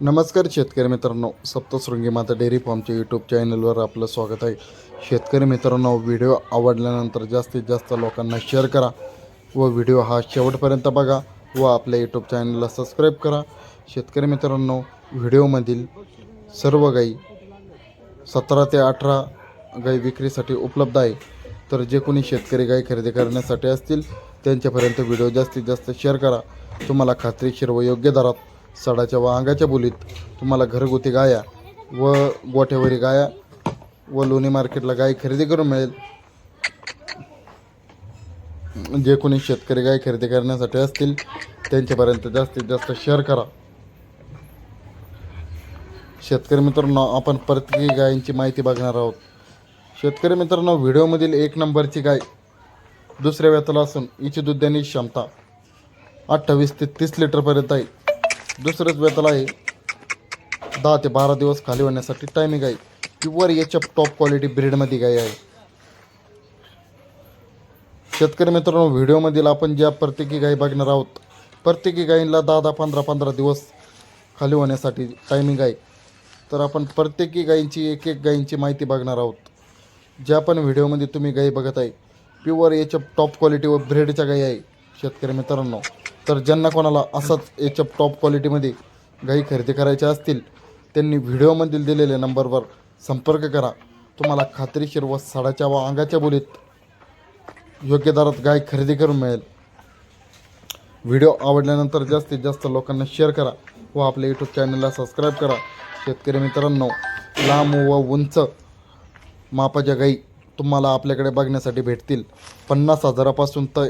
नमस्कार शेतकरी मित्रांनो सप्तशृंगी माता डेअरी फार्मच्या यूट्यूब चॅनलवर आपलं स्वागत आहे. शेतकरी मित्रांनो व्हिडिओ आवडल्यानंतर जास्तीत जास्त लोकांना शेअर करा व व्हिडिओ हा शेवटपर्यंत बघा व आपल्या यूट्यूब चॅनलला सबस्क्राईब करा. शेतकरी मित्रांनो व्हिडिओमधील सर्व गाई सतरा ते अठरा गाई विक्रीसाठी उपलब्ध आहे. तर जे कोणी शेतकरी गाई खरेदी करण्यासाठी असतील त्यांच्यापर्यंत व्हिडिओ जास्तीत जास्त शेअर करा. तुम्हाला खात्रीशीर व योग्य दरात सडाच्या व अंगाच्या बोलीत तुम्हाला घरगुती गाया व गोठ्यावरी गाया व लोणी मार्केटला गाय खरेदी करून मिळेल. जे कोणी शेतकरी गाय खरेदी करण्यासाठी असतील त्यांच्यापर्यंत जास्तीत जास्त शेअर करा. शेतकरी मित्रांनो आपण प्रत्येकी गायींची माहिती बघणार आहोत. शेतकरी मित्रांनो व्हिडिओमधील एक नंबरची गाय दुसऱ्या वेताला असून हिची दुधाची क्षमता अठ्ठावीस ते तीस लिटरपर्यंत आहे. दुसरंच वेताला आहे. दहा ते बारा दिवस खाली होण्यासाठी टायमिंग आहे. प्युअर याच्या टॉप क्वालिटी ब्रीडमध्ये गाय आहे. शेतकरी मित्रांनो व्हिडिओमधील आपण ज्या प्रत्येकी गाई बघणार आहोत प्रत्येकी गायीला दहा दहा पंधरा पंधरा दिवस खाली होण्यासाठी टायमिंग आहे. तर आपण प्रत्येकी गायींची एक एक गायींची माहिती बघणार आहोत. ज्या पण व्हिडिओमध्ये तुम्ही गाई बघत आहे प्युअर याच्या टॉप क्वालिटी व ब्रेडच्या गाई आहे शेतकरी मित्रांनो. तर ज्यांना कोणाला असंच याच्या टॉप क्वालिटीमध्ये गाई खरेदी करायच्या असतील त्यांनी व्हिडिओमधील दिलेल्या नंबरवर संपर्क करा. तुम्हाला खात्रीशीर व साडाच्या व अंगाच्या बोलीत योग्य दरात गाय खरेदी करून मिळेल. व्हिडिओ आवडल्यानंतर जास्तीत जास्त लोकांना शेअर करा व आपल्या यूट्यूब चॅनलला सबस्क्राईब करा. शेतकरी मित्रांनो लांब व उंच मापाच्या गाई तुम्हाला आपल्याकडे बघण्यासाठी भेटतील. पन्नास हजारापासून तर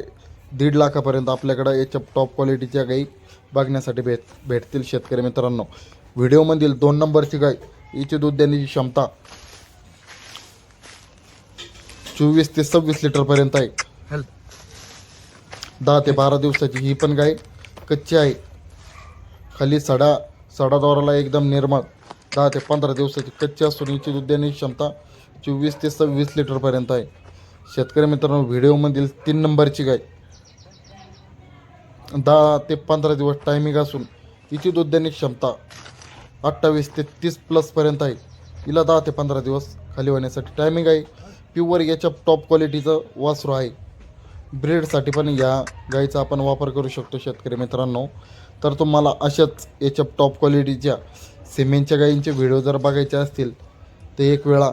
दीड लाखापर्यंत आपल्याकडं याच्या टॉप क्वालिटीच्या गाई बघण्यासाठी भेट भेटतील शेतकरी मित्रांनो. व्हिडिओमधील दोन नंबरची गाय हिची दूध देण्याची क्षमता चोवीस ते सव्वीस लिटरपर्यंत आहे. दहा ते बारा दिवसाची ही पण गाय कच्ची आहे. खाली सडा सडाद्वाराला एकदम निर्मळ दहा ते पंधरा दिवसाची कच्ची असून हिची दूध देण्याची क्षमता चोवीस ते सव्वीस लिटरपर्यंत आहे. शेतकरी मित्रांनो व्हिडिओमधील तीन नंबरची गाय दहा ते पंधरा दिवस टायमिंग असून तिची दूध क्षमता अठ्ठावीस ते तीस प्लसपर्यंत आहे. तिला दहा ते पंधरा दिवस खाली होण्यासाठी टायमिंग आहे. प्युअर याच्या टॉप क्वालिटीचं वासरू आहे. ब्रीडसाठी पण या गाईचा आपण वापर करू शकतो शेतकरी मित्रांनो. तर तुम्हाला अशाच याच्या टॉप क्वालिटीच्या सिमेंटच्या गाईंचे व्हिडिओ जर बघायचे असतील तर एक वेळा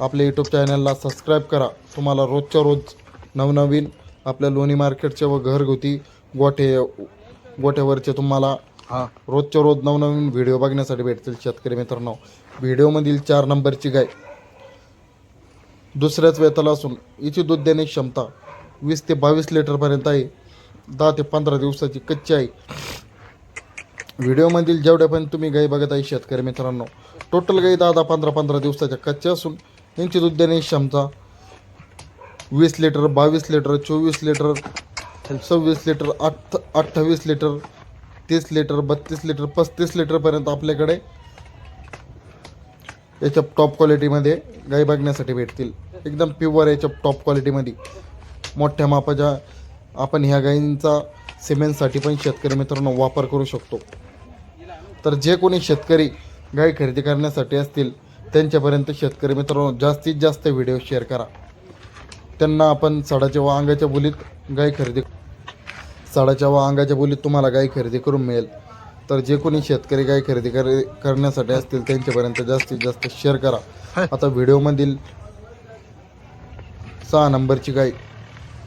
आपल्या यूट्यूब चॅनलला सबस्क्राईब करा. तुम्हाला रोजच्या रोज नवनवीन आपल्या लोणी मार्केटचे व घरगुती गोठे गोठ्यावरचे तुम्हाला हा. रोजच्या रोज नवनवीन व्हिडिओ बघण्यासाठी भेटतील शेतकरी मित्रांनो. व्हिडिओमधील चार नंबरची गाय. दुसऱ्याच वेताला असून हिची दूध देण्याची क्षमता वीस ते बावीस लिटरपर्यंत आहे. दहा ते पंधरा दिवसाची कच्ची आहे. व्हिडिओमधील जेवढ्या पण तुम्ही गाई बघत आहे शेतकरी मित्रांनो टोटल गाई दहा दहा पंधरा पंधरा दिवसाच्या कच्च्या असून यांची दूध देण्याची क्षमता वीस लिटर बावीस लिटर चोवीस लिटर सव्वीस लिटर अठ्ठ अठ्ठावीस लिटर तीस लिटर बत्तीस लिटर पस्तीस लिटरपर्यंत आपल्याकडे याच्या टॉप क्वालिटीमध्ये गाई बघण्यासाठी भेटतील. एकदम प्युअर याच्या टॉप क्वालिटीमध्ये मोठ्या मापाच्या आपण ह्या गाईंचा सिमेंटसाठी पण शेतकरी मित्रांनो वापर करू शकतो. तर जे कोणी शेतकरी गाई खरेदी करण्यासाठी असतील त्यांच्यापर्यंत शेतकरी मित्रांनो जास्तीत जास्त व्हिडिओ शेअर करा. त्यांना आपण सडाच्या व अंगाच्या बोलीत गाय खरेदी साडाच्या व अंगाच्या बोलीत तुम्हाला गाय खरेदी करून मिळेल. तर जे कोणी शेतकरी गाय खरेदी कर करण्यासाठी असतील त्यांच्यापर्यंत जास्तीत जास्त शेअर करा. आता व्हिडिओमधील सहा नंबरची गाय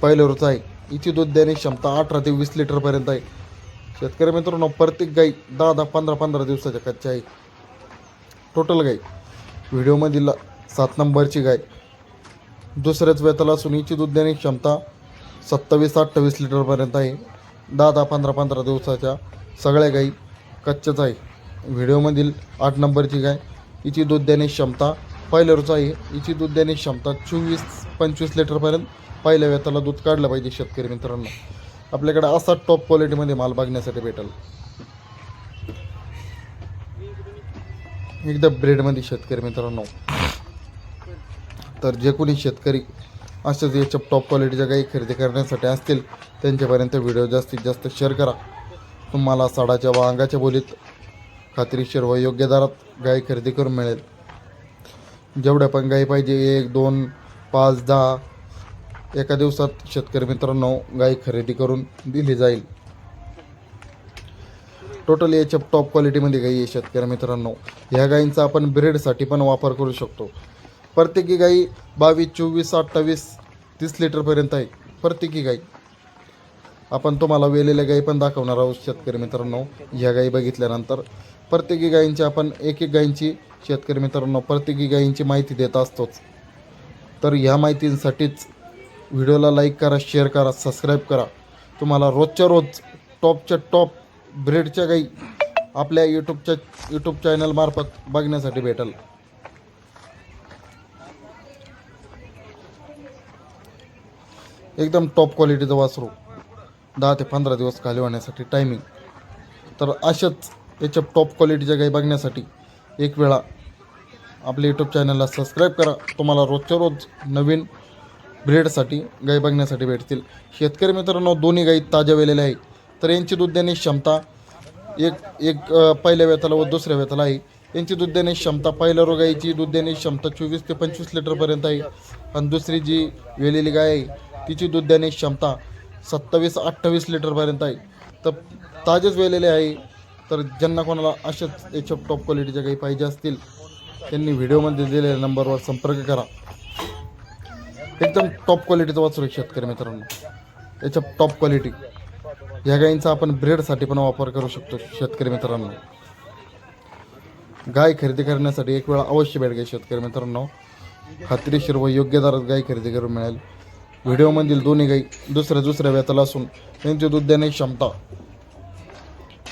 पहिल्यावरच आहे. हिची दूध देण्याची क्षमता अठरा ते वीस लिटरपर्यंत आहे. शेतकरी मित्रांनो प्रत्येक गाई दहा दहा पंधरा पंधरा दिवसाच्या कच्च्या आहे. टोटल गाई. व्हिडिओमधील सात नंबरची गाय. दुसऱ्याच वेताला असून हिची दूध देण्याची क्षमता सत्तावीस अठ्ठावीस लिटरपर्यंत आहे. दहा दहा पंधरा पंधरा दिवसाच्या सगळ्या गाई कच्च्याच आहे. व्हिडिओमधील आठ नंबरची गाय हिची दूध देण्याची क्षमता पहिल्यावरच आहे. हिची दूध देण्याची क्षमता चोवीस पंचवीस लिटरपर्यंत पहिल्या वेताला दूध काढलं पाहिजे शेतकरी मित्रांनो. आपल्याकडे असा टॉप क्वालिटीमध्ये माल बघण्यासाठी भेटेल. एकदम ब्रेडमध्ये शेतकरी मित्रांनो. तर जे कोणी शेतकरी अशाच याच्या टॉप क्वालिटीच्या काही खरेदी करण्यासाठी असतील त्यांच्यापर्यंत व्हिडिओ जास्तीत जास्त शेअर करा. तुम्हाला साडाच्या व अंगाच्या बोलीत खात्रीशीर व योग्य दरात गाय खरेदी करून मिळेल. जेवढ्या पण गाई पाहिजे एक दोन पाच दहा एका दिवसात शेतकरी मित्रांनो गाय खरेदी करून दिली जाईल. टोटल याच्या टॉप क्वालिटीमध्ये गाई आहे शेतकरी मित्रांनो. ह्या गायींचा आपण ब्रेडसाठी पण वापर करू शकतो. प्रत्येकी गाई बावीस चोवीस अठ्ठावीस तीस लिटरपर्यंत आहे. प्रत्येकी गाई. आपण तुम्हाला वेलेल्या गाई पण दाखवणार आहोत शेतकरी मित्रांनो. ह्या गाई बघितल्यानंतर प्रत्येकी गायींची आपण एक एक गायींची शेतकरी मित्रांनो प्रत्येकी गायींची माहिती देत असतोच. तर ह्या माहितींसाठीच व्हिडिओला लाईक करा शेअर करा सबस्क्राईब करा. तुम्हाला रोजच्या रोज टॉपच्या टॉप ब्रेडच्या गाई आपल्या यूट्यूबच्या यूट्यूब चॅनलमार्फत बघण्यासाठी भेटेल. एकदम टॉप क्वालिटीचं वासरू. दहा ते पंधरा दिवस खाली होण्यासाठी टायमिंग तर अशाच याच्या टॉप क्वालिटीच्या गाई बघण्यासाठी एक वेळा आपल्या यूट्यूब चॅनलला सबस्क्राईब करा. तुम्हाला रोजच्या रोज नवीन ब्रेडसाठी गाई बघण्यासाठी भेटतील. शेतकरी मित्रांनो दोन्ही गाई ताज्या वेलेल्या आहे तर यांची दूध देण्याची क्षमता एक एक पहिल्या वेताला व दुसऱ्या वेताला आहे. यांची दूध देण्याची क्षमता पहिल्या रोगाईची दूध देण्याची क्षमता चोवीस ते पंचवीस लिटरपर्यंत आहे. आणि दुसरी जी वेलेली गाय आहे तिची दूध देण्याची क्षमता सत्तावीस अठ्ठावीस लिटरपर्यंत आहे. तर ताजेच वेलेले आहे. तर ज्यांना कोणाला अशाच याच्या टॉप क्वालिटीच्या काही पाहिजे असतील त्यांनी व्हिडिओमध्ये दिलेल्या नंबरवर संपर्क करा. एकदम टॉप क्वालिटीचं वाचू शेतकरी मित्रांनो. याच्या टॉप क्वालिटी ह्या गायींचा आपण ब्रेडसाठी पण वापर करू शकतो शेतकरी मित्रांनो. गाय खरेदी करण्यासाठी एक वेळा अवश्य भेट घ्या शेतकरी मित्रांनो. खात्रीशीर व योग्य दरात गाय खरेदी करून मिळेल. व्हिडिओमधील दोन्ही गाई दुसऱ्या दुसऱ्या व्यताला असून त्यांची दूध देण्याची क्षमता.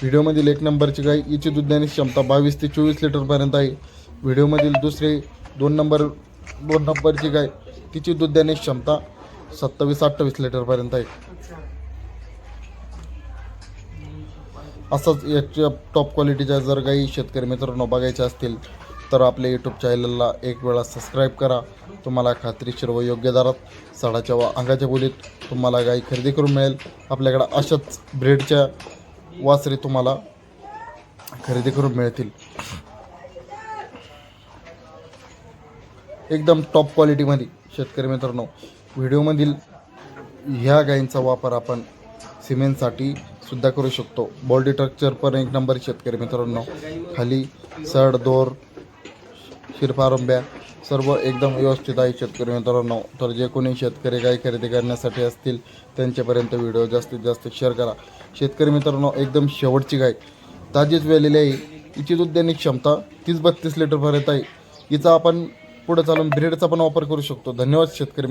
व्हिडिओमधील एक नंबरची गाय हिची दूध देण्याची क्षमता बावीस ते चोवीस लिटरपर्यंत आहे. व्हिडिओमधील दुसरे दोन नंबर दोन नंबरची गाय तिची दूध देण्याची क्षमता सत्तावीस अठ्ठावीस लिटरपर्यंत आहे. असंच याच्या टॉप क्वालिटीच्या जर गाई शेतकरी मित्रांनो बघायच्या असतील तर आपल्या यूट्यूब चॅनलला एक वेळा सबस्क्राईब करा. तुम्हाला खात्रीशीर व योग्य दरात साडाच्या व अंगाच्या बोलीत तुम्हाला गाई खरेदी करून मिळेल. आपल्याकडं अशाच ब्रेडच्या वासरे तुम्हाला खरेदी करून मिळतील. एकदम टॉप क्वालिटीमध्ये शेतकरी मित्रांनो व्हिडिओमधील ह्या गायींचा वापर आपण सिमेंटसाठी सुद्धा करू शकतो. बॉडी स्ट्रक्चर पण एक नंबर शेतकरी मित्रांनो. खाली सड दोर शिरफारंब्या सर्व एकदम व्यवस्थित आहे शेतकरी मित्रांनो. तर जे कोणी शेतकरी गाय खरेदी करण्यासाठी असतील त्यांच्यापर्यंत व्हिडिओ जास्तीत जास्त शेअर करा. शेतकरी मित्रांनो एकदम शेवटची गाय. ताजीच वेलेली आहे. हिची दूध देण्याची क्षमता तीस बत्तीस लिटरपर्यंत आहे. हिचा आपण पुढे चालून ब्रेडचा पण वापर करू शकतो. धन्यवाद शेतकरी